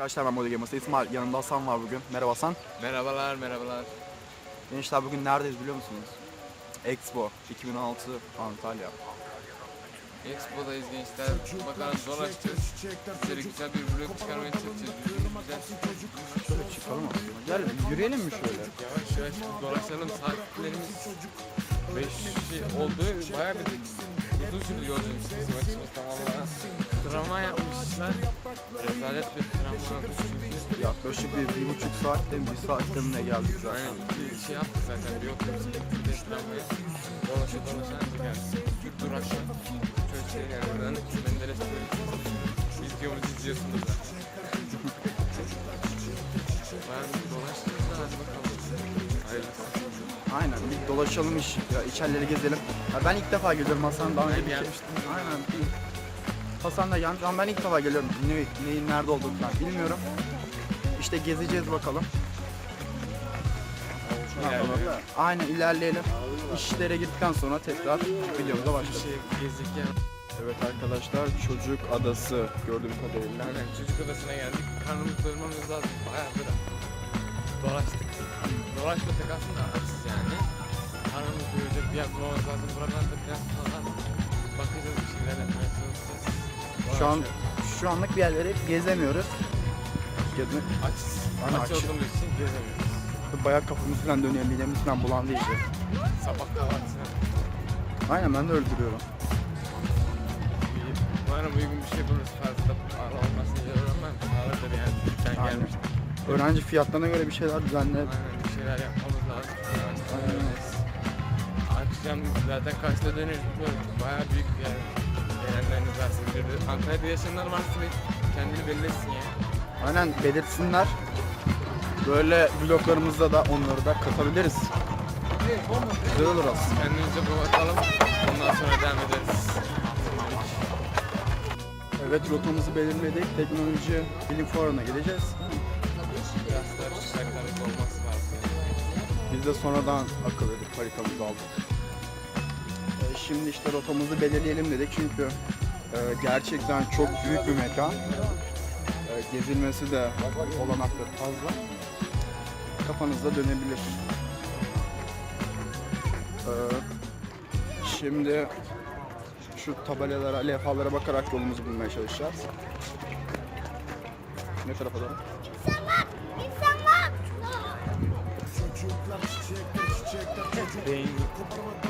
Arkadaşlar ben Model Gamers'ta İsmail. Yanımda Hasan var bugün. Merhaba Hasan. Merhabalar, merhabalar. Gençler bugün neredeyiz biliyor musunuz? Expo 2016 Antalya. Expo'dayız gençler. Bakalım dolaşacağız. Sizlere güzel bir vlog çıkarmaya çalışacağız. Şöyle çıkalım aslında. Gel yürüyelim mi şöyle? Yavaş yavaş dolaşalım. Saatlerimiz 5 şey oldu. Bayağı bir uzun sürdü yolculuğumuz bizim açımız. Travma yapmışlar. Rezalet bir yapmışlar. Yaklaşık bir, bir buçuk saatte bir saatte mi ne geldik zaten. Aynen bir şey yaptık zaten. Bir otobüs bir de tramvaya. Dolaşa dolaşa anca geldik. Bir durakta. Şöyle şey yerlerden Menderes böyle. Videomuzu izliyorsunuz da. Bayağı bir dolaştık da hadi bakalım. Hayırlısı. Aynen bir dolaşalım iş, ya içerileri gezelim. Ya ben ilk defa geliyorum Hasan daha önce bir şey- gelmiştim. Aynen. bir- Hasan da gelmiş ama ben ilk defa geliyorum. Ne, neyin nerede olduğunu falan bilmiyorum. İşte gezeceğiz bakalım. İlerleyelim. Aynen ilerleyelim. İşlere gittikten sonra tekrar videomuza başlayalım. şey. Evet arkadaşlar çocuk adası gördüğüm kadarıyla. Aynen çocuk odasına geldik. Karnımız doyurmamız lazım. Bayağı bir dolaştık. Dolaşmadık aslında açız yani. Karnımız doyuracak bir yer bulmamız lazım. Buralarda biraz falan bakacağız bir şeyler yapmaya. Şu an şu anlık bir yerleri gezemiyoruz. Gezmek açız. Aynen, Aç aç. olduğumuz için gezemiyoruz. bayağı kafamız falan dönüyor, midemiz falan bulandı iyice. Sabah kahvaltısına Aynen ben de bir umarım uygun bir şey buluruz. Fazla pahalı olmasın diye öğrenmem. Pahalıdır yani. Ben Aynen. gelmiştim. Öğrenci fiyatlarına göre bir şeyler düzenle. Aynen bir şeyler yapmamız lazım. Aynen. Akşam zaten kaçta döneriz bilmiyorum. Bayağı büyük bir yer. Gelenleriniz varsa. Antalya'da yaşayanlar varsa bir kendini belli etsin ya. Aynen belirtsinler. Böyle bloklarımızda da onları da katabiliriz. Güzel olur aslında. Kendimize bir bakalım. Ondan sonra devam ederiz. Evet rotamızı belirledik. Teknoloji bilim fuarına gideceğiz. Biraz da şarkılarımız olması lazım. Biz de sonradan akıl edip haritamızı aldık. Şimdi işte rotamızı belirleyelim dedik çünkü e, gerçekten çok büyük bir mekan. E, Gezilmesi de olanakları fazla. Kafanızda dönebilir. Ee, Şimdi şu tabelalara, levhalara bakarak yolumuzu bulmaya çalışacağız. Ne tarafa doğru? Beyin, beynimiz yandı.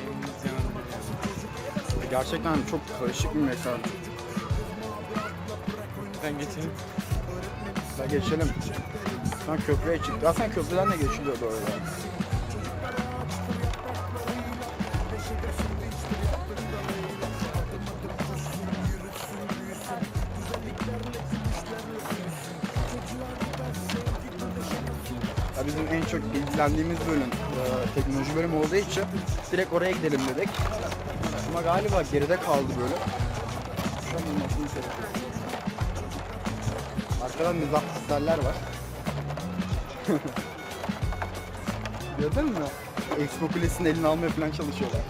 Gerçekten çok karışık bir mekan. Ben geçelim. Daha geçelim. Sen köprüye çıktı. Aslında köprüden de geçiliyordu orada. Ya bizim en çok ilgilendiğimiz bölüm e, teknoloji bölümü olduğu için direkt oraya gidelim dedik. Ama galiba geride kaldı bölüm. Şu an olmasını seviyorum. Arkadan mizah pisteller var. Gördün mü? Expo Kulesi'nin elini almaya falan çalışıyorlar.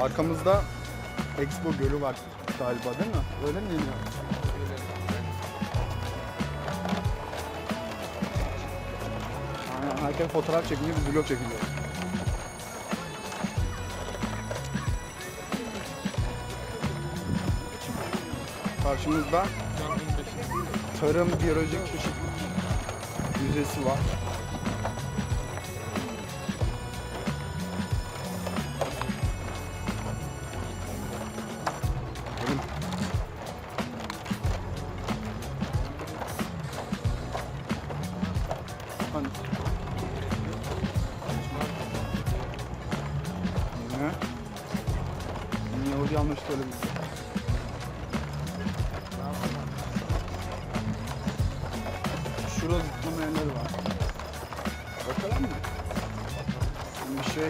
Arkamızda Expo Gölü var galiba değil mi? Öyle mi deniyor? Herkes fotoğraf çekiliyor, biz vlog çekiliyoruz. Karşımızda Şu an 15. Tarım Biyolojik Çeşitlilik Müzesi var.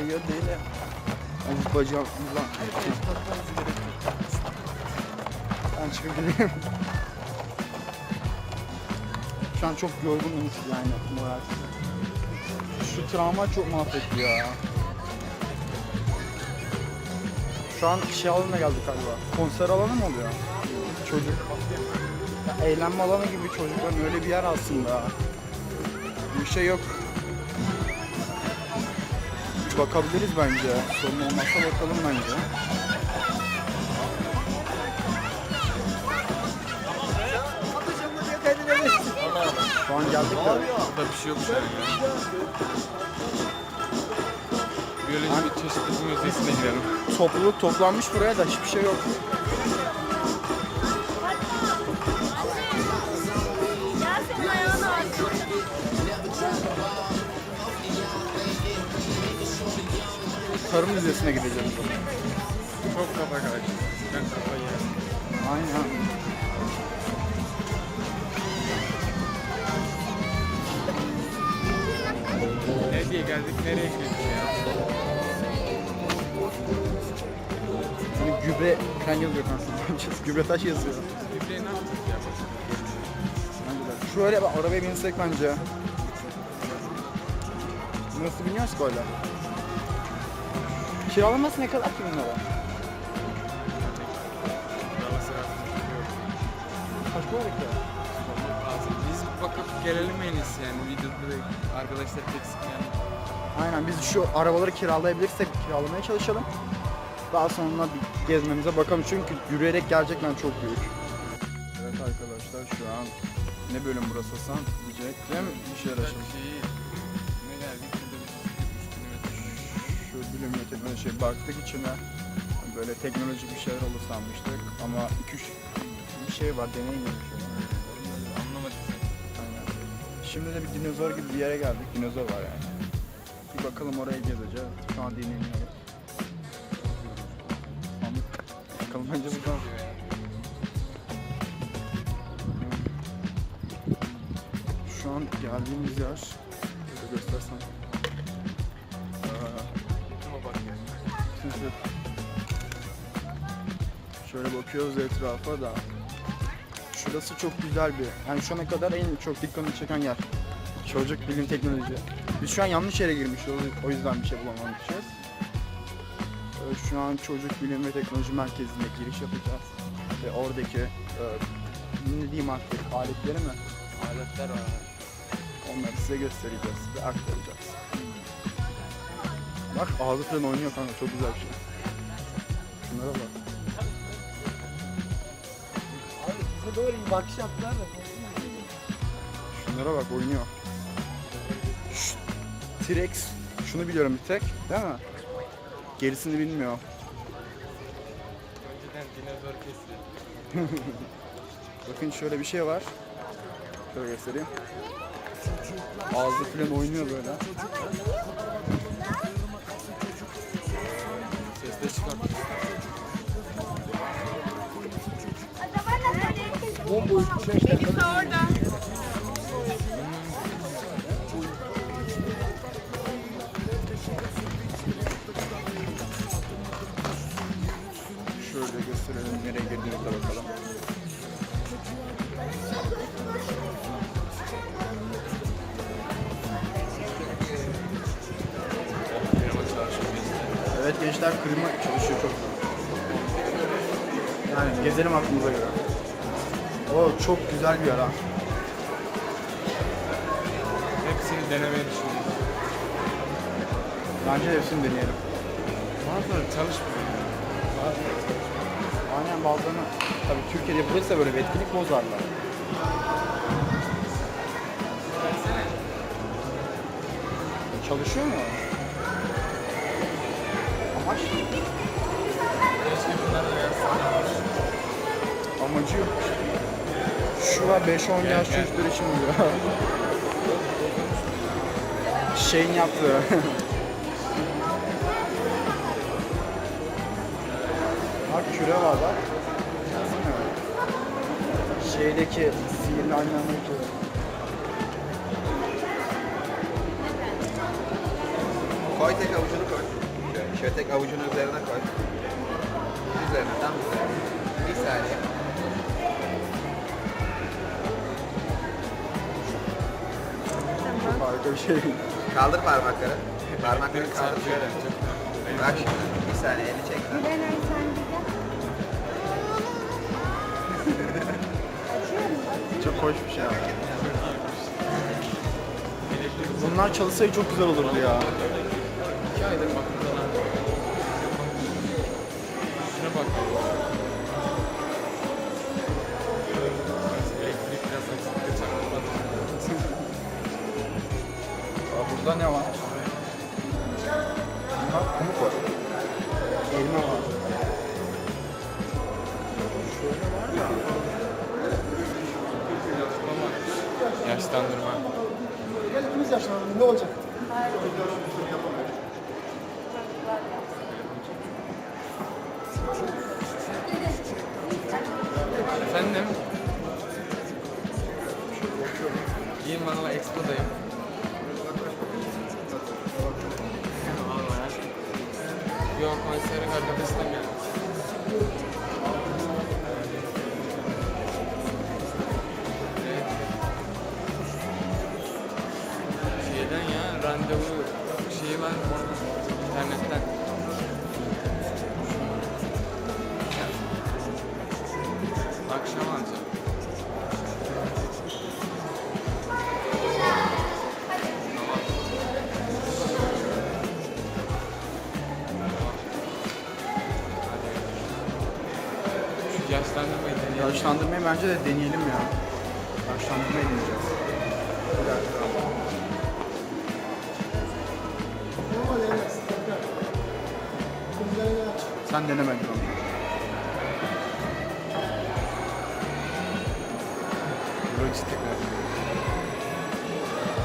Ya değil ya. Of bacağım ulan. Ben çıkabilirim. Şu an çok yorgunum yani moral. Şu travma çok mahvetti ya. Şu an şey alanına geldik galiba. Konser alanı mı oluyor? Çocuk. Ya eğlenme alanı gibi çocukların öyle bir yer aslında. Bir şey yok. Bakabiliriz bence. Sorun olmazsa bakalım bence. Şu an geldik de. Burada bir şey yok şu an ya. Biyoloji bir çeşitlilik müzesine girelim. Topluluk toplanmış buraya da hiçbir şey yok. Tarım müzesine gideceğiz. Çok kafa karıştı. Ben kafayı yerim. Aynen. Ne diye geldik, nereye gidiyoruz ya? Hani gübre falan yazıyor yapacağız? Gübre taş yazıyor. Gübreyi ne yapacağız ya? Şöyle bak arabaya binsek bence. Nasıl biniyoruz ki öyle? Kiralaması ne kadar ki bunlara? Galası Kaç para lazım. Biz bakıp gelelim en iyisi yani videoda da arkadaşlar tek yani. Aynen biz şu arabaları kiralayabilirsek kiralamaya çalışalım. Daha sonra bir gezmemize bakalım çünkü yürüyerek gerçekten çok büyük. Evet arkadaşlar şu an ne bölüm burası Hasan diyecektim bir şeyler açalım. Teknoloji şey baktık içine böyle teknolojik bir şeyler olur sanmıştık ama 2-3 bir şey var deneyim gibi bir şey var. Aynen. Şimdi de bir dinozor gibi bir yere geldik. Dinozor var yani. Bir bakalım oraya gezeceğiz. Şu an dinleniyoruz. Bakalım bence buradan. Şu an geldiğimiz yer. Şöyle Şimdi şöyle bakıyoruz etrafa da. Şurası çok güzel bir. Yani şu ana kadar en çok dikkatimi çeken yer. Çocuk bilim teknoloji. Biz şu an yanlış yere girmişiz. o- O yüzden bir şey bulamamışız. Ee, Şu an çocuk bilim ve teknoloji merkezine giriş yapacağız. Ve oradaki e, ne diyeyim artık aletleri mi? Aletler var. Onları size göstereceğiz ve aktaracağız. Bak ağzı falan oynuyor kanka çok güzel bir şey. Şunlara bak. Abi bize böyle bir bakış yaptılar da. Şunlara bak oynuyor. T-Rex şunu biliyorum bir tek değil mi? Gerisini bilmiyor. Önceden dinozor kesiyor. Bakın şöyle bir şey var. Şöyle göstereyim. Ağzı falan oynuyor böyle. Ses de çıkartıyor. Bomboş bir şey işte. Elif de orada. Şöyle gösterelim nereye girdiğimizde bakalım. Evet gençler klima çalışıyor çok. Yani gezelim aklımıza göre. O çok güzel bir yer ha. Hepsini denemeye düşünüyorum. Bence hepsini deneyelim. Bazıları çalışmıyor. Aynen bazılarını tabii Türkiye'de yapılırsa böyle bir etkinlik bozarlar. Çalışıyor mu? Yazsana. amacı yok. Şu var 5-10 yaş çocuklar için diyor. Şeyin yaptığı. bak küre var bak. Şeydeki sihirli annemdeki. Şöyle, tek avucunu üzerine koy. Üzerine tam üzerine. Bir saniye. Harika bir şey. Kaldır parmakları. Parmakları kaldır şöyle. Çok Bak şimdi. Bir saniye elini çek. Bilen sen bize. Açıyorum. hoşmuş ya. Bunlar çalışsaydı çok güzel olurdu ya. İki aydır baktım burada ne var? Bak pamuk var. Elma var. Yaşlandırma. Gel ikimiz yaşlanalım ne olacak? Efendim? İyiyim valla Expo'dayım. Yok konsere arkadaşlar bence de deneyelim ya. Yaşlandırmayı deneyeceğiz. Bir dakika. Normal yemez. Kumlarını aç. Sen denemedin onu.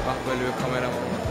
Bak böyle bir kameram var.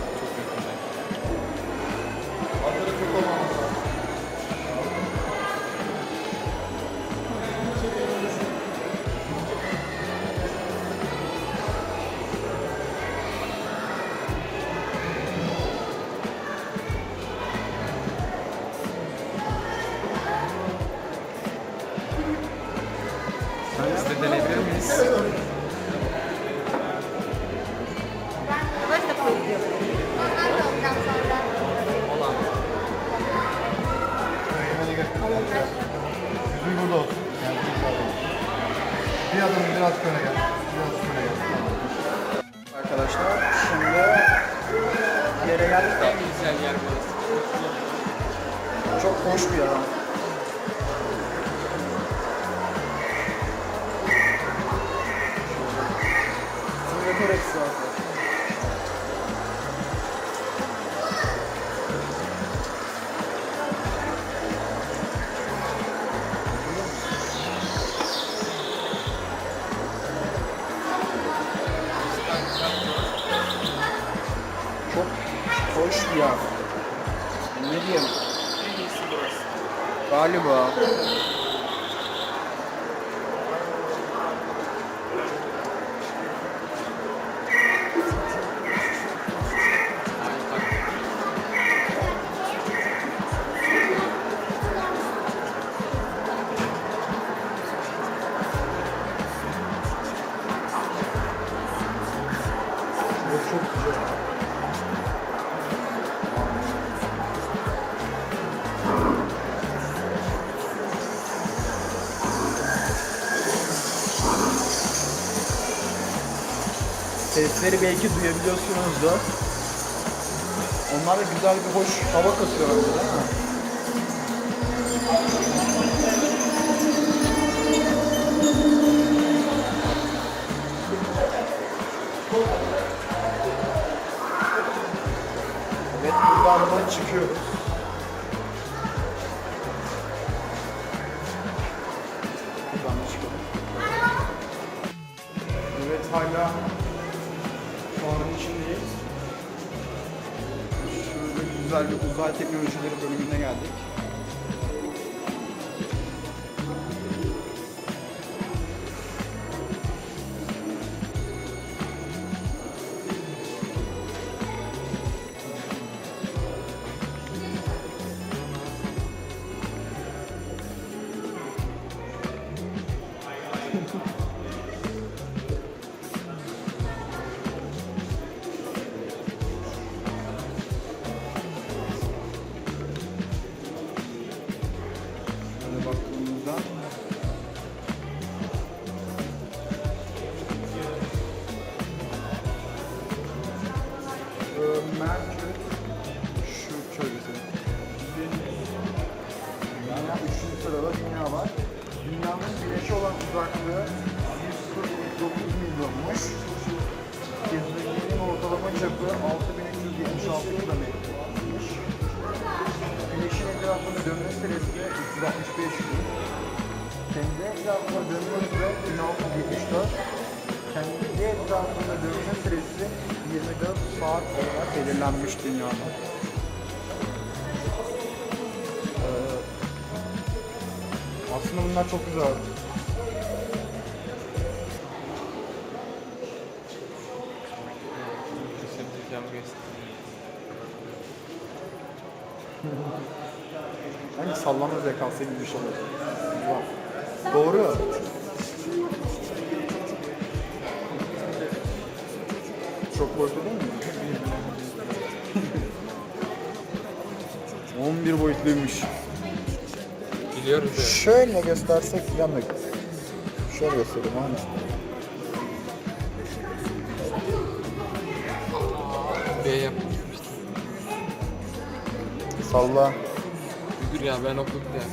En güzel yer burası. çok hoş bir yer. ama. Simülatör Galiba. Harika. Burası çok güzel. Sesleri belki duyabiliyorsunuzdur. Onlar da güzel bir hoş hava katıyor bence değil mi? Evet buradan da çıkıyoruz. Çapı 6376 kilometreymiş. Güneşin etrafında dönme süresi 365 gün. Kendi etrafında dönme süre 1674. Kendi etrafında dönme süresi 24 saat olarak belirlenmiş dünyada. Ee, aslında bunlar çok güzel. Zekası gibi bir şey olacak. Doğru. Çok boyutlu değil mi? 11 boyutluymuş. Biliyoruz ya. Şöyle göstersek da Şöyle göstereyim hani. B yapmıştım. Salla. Dur ya ben okudum ya.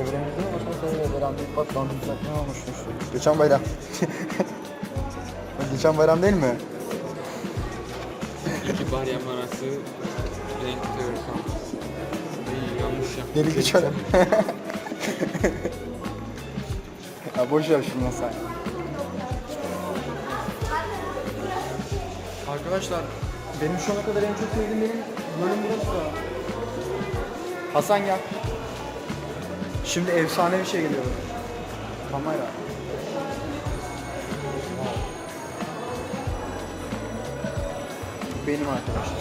Evrenimizde mi başka sayıda veren bir pat bandımızda ne olmuşmuş? Geçen bayram. Geçen bayram değil mi? İki bar yamanası renktör kampüsü. İyi yanlış yaptım. Geri geçelim. ya boş ver şunu sen. Arkadaşlar benim şu ana kadar en çok sevdiğim benim bölüm burası. Hasan gel. Şimdi efsane bir şey geliyor. Kamera. Benim arkadaşlar.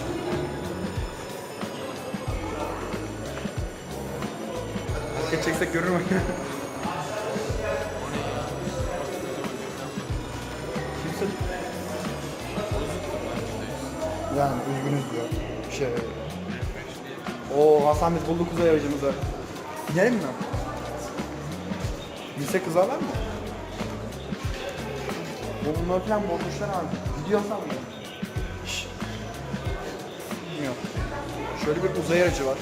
Hareket çeksek görür mü? Kimse... Yani üzgünüz diyor. Şey... Oo Hasan biz bulduk kuzey avcımızı. Gidelim mi? Bilse kızarlar mı? Bu bunlar falan bozmuşlar abi. Gidiyor Hasan mı? Şşş. Bilmiyorum. Şöyle bir uzay aracı var.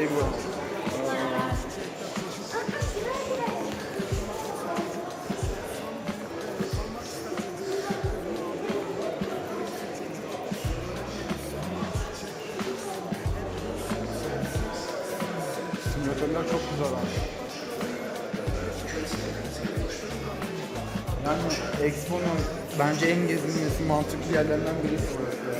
Bu. Simülatörler çok güzel abi. Yani Expo'nun bence en gezilmesi mantıklı yerlerinden birisi burası.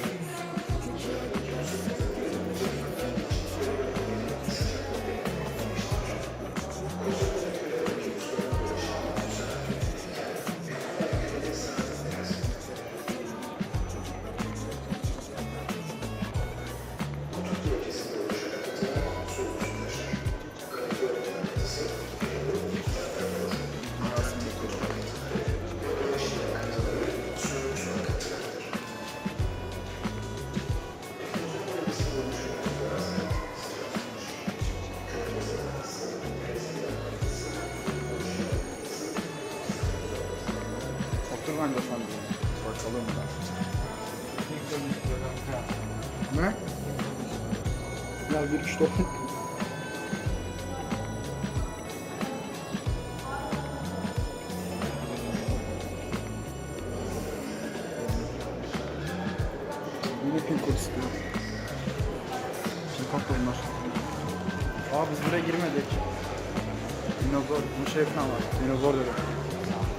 Şey falan var. Dinozor dedi.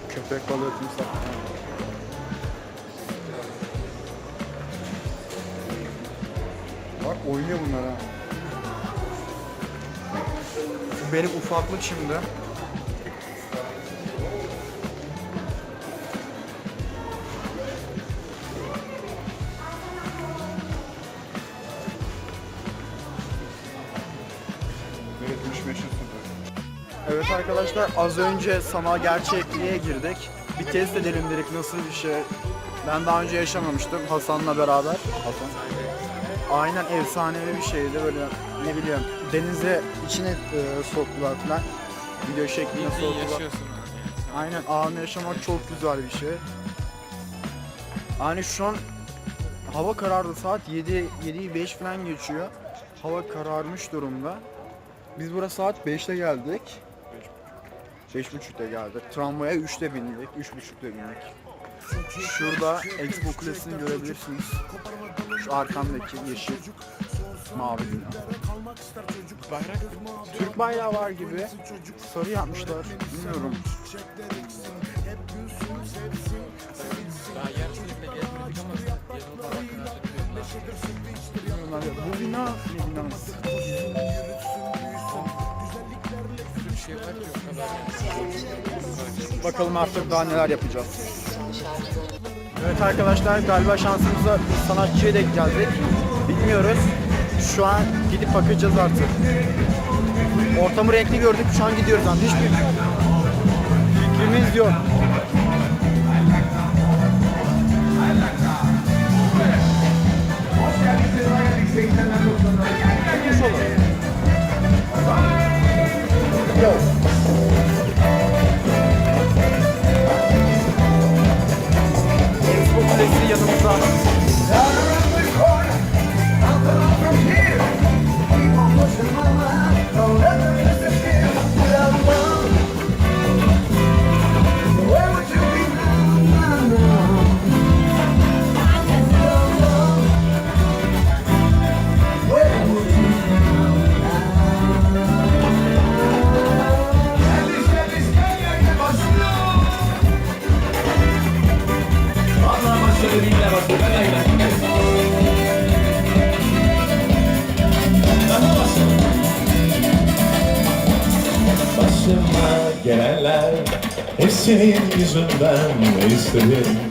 Köpek balığı timsah. Bak oynuyor bunlar ha. Benim ufaklık şimdi. Arkadaşlar az önce sanal gerçekliğe girdik. Bir test edelim dedik nasıl bir şey. Ben daha önce yaşamamıştım Hasan'la beraber. Hasan. Aynen efsanevi bir şeydi böyle ne bileyim denize içine e, soktular falan. Video şeklinde Bildiğin soktular. yaşıyorsun. Aynen anı yaşamak çok güzel bir şey. Yani şu an hava karardı saat 7 7'yi 5 falan geçiyor. Hava kararmış durumda. Biz buraya saat 5'te geldik. 5.30'da geldik. Tramvaya 3'te bindik. 3.30'da bindik. Şurada Expo Kulesi'ni görebilirsiniz. Şu arkamdaki yeşil mavi bina. Bayrak Türk bayrağı var gibi. Sarı yapmışlar. Bilmiyorum. Bu bina ne binası? Bakalım artık daha neler yapacağız. Evet arkadaşlar galiba şansımıza sanatçıya denk geldik. Bilmiyoruz. Şu an gidip bakacağız artık. Ortamı renkli gördük. Şu an gidiyoruz ama hiçbir fikrimiz yok. Expo Kulesi Yo. ближе до мысли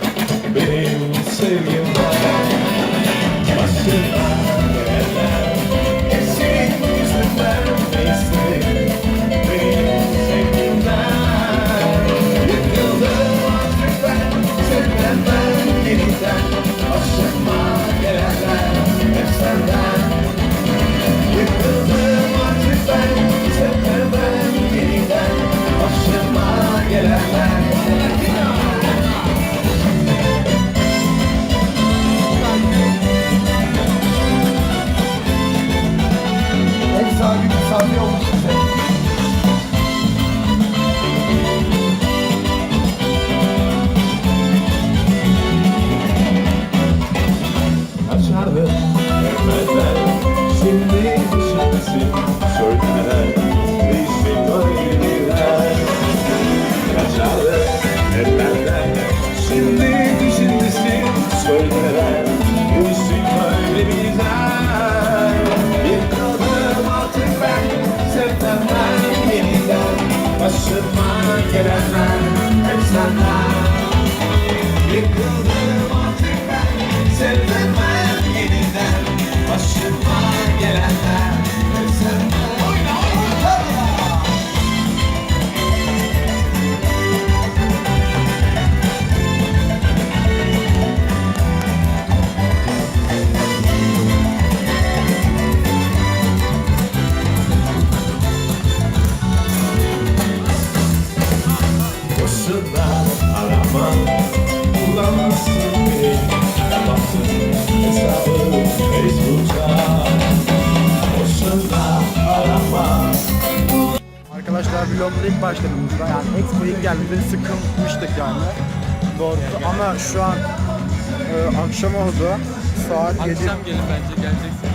Akşam gelin bence geleceksin.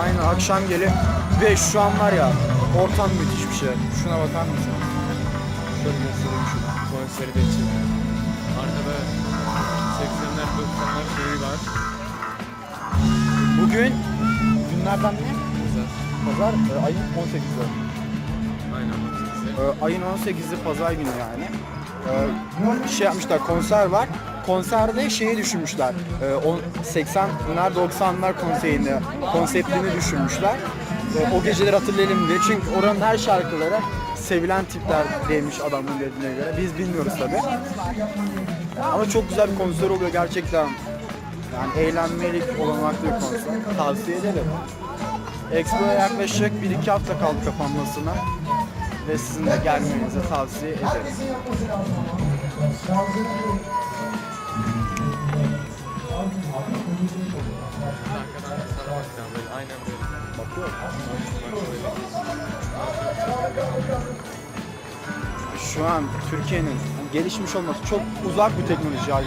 Aynen akşam gelip ve şu an var ya ortam müthiş bir şey. Şuna bakar mısın? Şöyle göstereyim şunu. konseri de için. Arkada 80'ler 90'lar şeyi var. Bugün günlerden ne? Güzel. Pazar e, ayın 18'i. Aynen o E, ayın 18'i pazar günü yani. E, şey yapmışlar konser var. Konserde şeyi düşünmüşler. E, on- 80'ler 90'lar konseyini konseptini düşünmüşler. E, o geceleri hatırlayalım diye. Çünkü oranın her şarkıları sevilen tipler demiş adamın dediğine göre. Biz bilmiyoruz tabi. Ama çok güzel bir konser oluyor gerçekten. Yani eğlenmelik olanaklı bir konser. Tavsiye ederim. Expo'ya yaklaşık 1-2 hafta kaldı kapanmasına ve sizin de gelmenizi tavsiye ederim. Aynen böyle. Bakıyorum. Şu an Türkiye'nin gelişmiş olması çok uzak bir teknoloji. Yani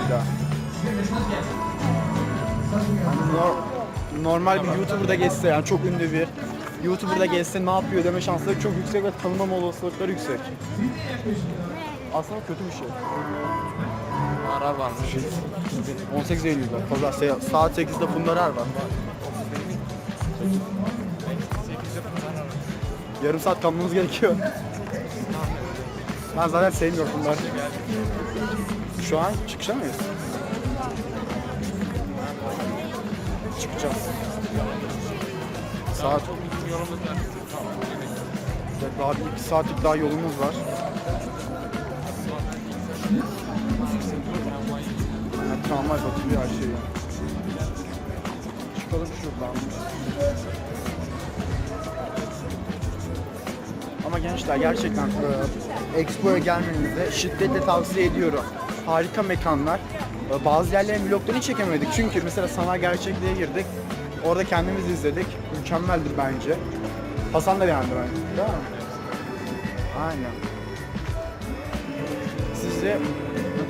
nor- normal bir YouTuber'da geçse yani çok ünlü bir YouTuber'da geçse ne yapıyor deme şansları çok yüksek ve tanımam olasılıkları yüksek. Aslında kötü bir şey. Ara varmış. 18 Eylül'de pazar saat 8'de Fundarar var. 8'de pazar var. Yarım saat kalmamız gerekiyor. Ben zaten sevmiyorum bunları. Şu an çıkışa mıyız? Çıkacağız. Saat daha bir iki saatlik daha yolumuz var. Yani tramvay batırıyor her şeyi. Çıkalım şuradan. Ama gençler gerçekten e, Expo'ya gelmenizi şiddetle tavsiye ediyorum. Harika mekanlar. E, bazı yerlerin vloglarını çekemedik. Çünkü mesela sanal gerçekliğe girdik. Orada kendimiz izledik. Mükemmeldir bence. Hasan da beğendi bence. Değil mi? Aynen. Sizi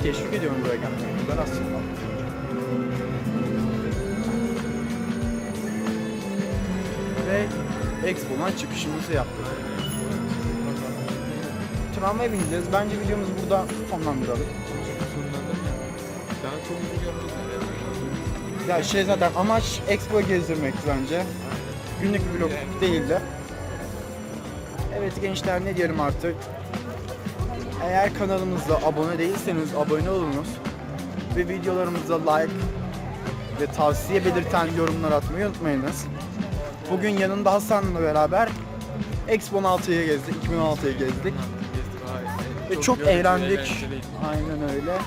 teşvik ediyorum buraya gelmeye. Güzel aslında. Expo'dan çıkışımızı yaptık. Tramvaya bineceğiz. Bence videomuzu burada sonlandıralım. Ya şey zaten amaç Expo gezdirmek bence. Günlük bir vlog değildi. Evet gençler ne diyelim artık. Eğer kanalımıza abone değilseniz abone olunuz. Ve videolarımıza like ve tavsiye belirten yorumlar atmayı unutmayınız. Bugün yanında Hasan'la beraber Expo 16'yı gezdik, 2016'yı gezdik. Ve çok, yorucu, eğlendik. Aynen öyle.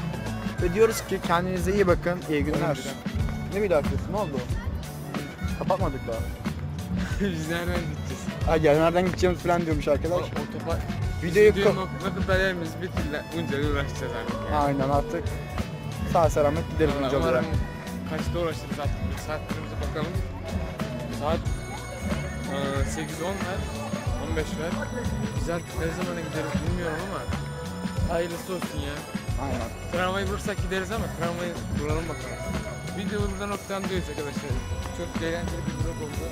Ve diyoruz ki kendinize iyi bakın. İyi günler. Ne mülakatı? Ne oldu? Kapatmadık daha. Biz nereden gideceğiz? Ha gel nereden gideceğimiz falan diyormuş O, arkadaş. otopa... Videoyu Videonun yerimiz bitirle bunca uğraşacağız artık. yani. Aynen artık. Sağ selamet gideriz Uncalı'ya. Umarım kaçta uğraşırız artık. Saatlerimize bakalım. Saat 8-10 ver. 15 ver. Artık ne zamana gideriz bilmiyorum ama hayırlısı olsun ya. Aynen. Tramvayı bulursak gideriz ama tramvayı bulalım bakalım. Video burada noktalandırıyoruz arkadaşlar. Çok eğlenceli bir vlog oldu.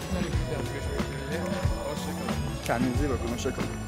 Bir sonraki videoda görüşmek dileğiyle. Hoşçakalın. Kendinize iyi bakın. Hoşçakalın.